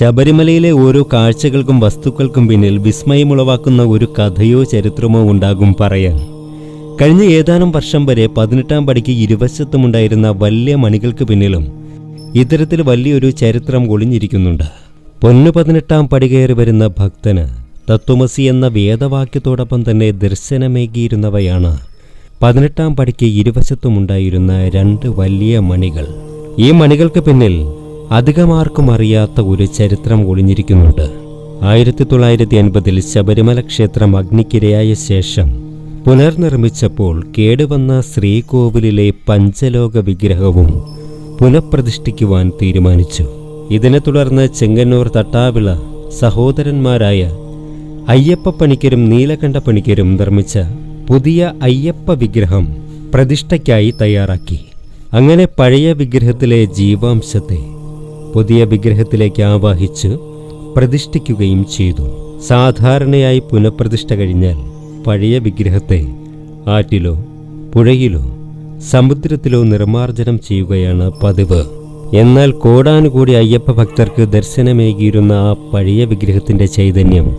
ശബരിമലയിലെ ഓരോ കാഴ്ചകൾക്കും വസ്തുക്കൾക്കും പിന്നിൽ വിസ്മയമുളവാക്കുന്ന ഒരു കഥയോ ചരിത്രമോ ഉണ്ടാകും പറയാൻ. കഴിഞ്ഞ ഏതാനും വർഷം വരെ പതിനെട്ടാം പടിക്ക് ഇരുവശത്തുമുണ്ടായിരുന്ന വലിയ മണികൾക്ക് പിന്നിലും ഇത്തരത്തിൽ വലിയൊരു ചരിത്രം ഒളിഞ്ഞിരിക്കുന്നുണ്ട്. പൊന്നു പതിനെട്ടാം പടി കയറി വരുന്ന ഭക്തന് തത്വമസി എന്ന വേദവാക്യത്തോടൊപ്പം തന്നെ ദർശനമേകിയിരുന്നവയാണ് പതിനെട്ടാം പടിക്ക് ഇരുവശത്തുമുണ്ടായിരുന്ന രണ്ട് വലിയ മണികൾ. ഈ മണികൾക്ക് പിന്നിൽ അധികമാർക്കും അറിയാത്ത ഒരു ചരിത്രം ഒളിഞ്ഞിരിക്കുന്നുണ്ട്. ആയിരത്തി തൊള്ളായിരത്തി അൻപതിൽ ശബരിമല ക്ഷേത്രം അഗ്നിക്കിരയായ ശേഷം പുനർനിർമ്മിച്ചപ്പോൾ കേടുവന്ന ശ്രീകോവിലിലെ പഞ്ചലോക വിഗ്രഹവും പുനഃപ്രതിഷ്ഠിക്കുവാൻ തീരുമാനിച്ചു. ഇതിനെ തുടർന്ന് ചെങ്ങന്നൂർ തട്ടാവിള സഹോദരന്മാരായ അയ്യപ്പ പണിക്കരും നീലകണ്ഠ പണിക്കരും നിർമ്മിച്ച പുതിയ അയ്യപ്പ വിഗ്രഹം പ്രതിഷ്ഠയ്ക്കായി തയ്യാറാക്കി. അങ്ങനെ പഴയ വിഗ്രഹത്തിലെ ജീവാംശത്തെ പുതിയ വിഗ്രഹത്തിലേക്ക് ആവാഹിച്ച് പ്രതിഷ്ഠിക്കുകയും ചെയ്തു. സാധാരണയായി പുനഃപ്രതിഷ്ഠ കഴിഞ്ഞാൽ പഴയ വിഗ്രഹത്തെ ആറ്റിലോ പുഴയിലോ സമുദ്രത്തിലോ നിർമ്മാർജനം ചെയ്യുകയാണ് പതിവ്. എന്നാൽ കോടാനുകൂടി അയ്യപ്പ ഭക്തർക്ക് ദർശനമേകിയിരുന്ന ആ പഴയ വിഗ്രഹത്തിന്റെ ചൈതന്യം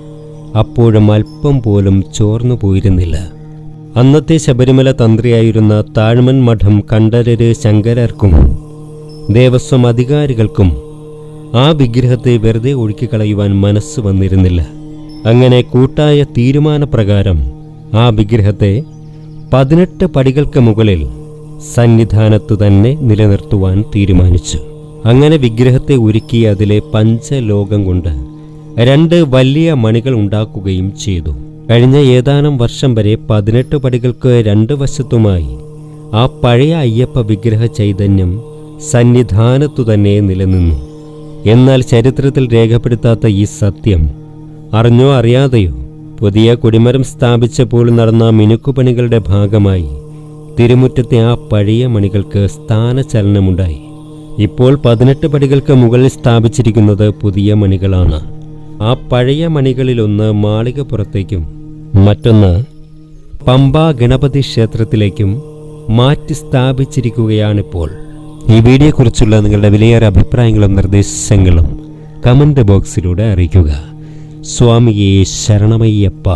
അപ്പോഴും അല്പം പോലും ചോർന്നു പോയിരുന്നില്ല. അന്നത്തെ ശബരിമല തന്ത്രിയായിരുന്ന താഴ്മൻ മഠം കണ്ഠരര് ശങ്കരർക്കും ദേവസ്വം അധികാരികൾക്കും ആ വിഗ്രഹത്തെ വെറുതെ ഒഴുക്കിക്കളയുവാൻ മനസ്സ് വന്നിരുന്നില്ല. അങ്ങനെ കൂട്ടായ തീരുമാനപ്രകാരം ആ വിഗ്രഹത്തെ പതിനെട്ട് പടികൾക്ക് മുകളിൽ സന്നിധാനത്തു തന്നെ നിലനിർത്തുവാൻ തീരുമാനിച്ചു. അങ്ങനെ വിഗ്രഹത്തെ ഒരുക്കി അതിലെ പഞ്ചലോകം കൊണ്ട് രണ്ട് വലിയ മണികൾ ഉണ്ടാക്കുകയും ചെയ്തു. കഴിഞ്ഞ ഏതാനും വർഷം വരെ പതിനെട്ട് പടികൾക്ക് രണ്ട് വശത്തുമായി ആ പഴയ അയ്യപ്പ വിഗ്രഹ ചൈതന്യം സന്നിധാനത്തു തന്നെ നിലനിന്നു. എന്നാൽ ചരിത്രത്തിൽ രേഖപ്പെടുത്താത്ത ഈ സത്യം അറിഞ്ഞോ അറിയാതെയോ പുതിയ കൊടിമരം സ്ഥാപിച്ചപ്പോൾ നടന്ന മിനുക്കുപണികളുടെ ഭാഗമായി തിരുമുറ്റത്തെ ആ പഴയ മണികൾക്ക് സ്ഥാനചലനമുണ്ടായി. ഇപ്പോൾ പതിനെട്ട് പടികൾക്ക് മുകളിൽ സ്ഥാപിച്ചിരിക്കുന്നത് പുതിയ മണികളാണ്. ആ പഴയ മണികളിലൊന്ന് മാളികപ്പുറത്തേക്കും മറ്റൊന്ന് പമ്പ ഗണപതി ക്ഷേത്രത്തിലേക്കും മാറ്റി സ്ഥാപിച്ചിരിക്കുകയാണിപ്പോൾ ഈ വീഡിയോയെക്കുറിച്ചുള്ള നിങ്ങളുടെ വിലയേറെ അഭിപ്രായങ്ങളും നിർദ്ദേശങ്ങളും കമന്റ് ബോക്സിലൂടെ അറിയിക്കുക. സ്വാമിയെ ശരണമയ്യപ്പ.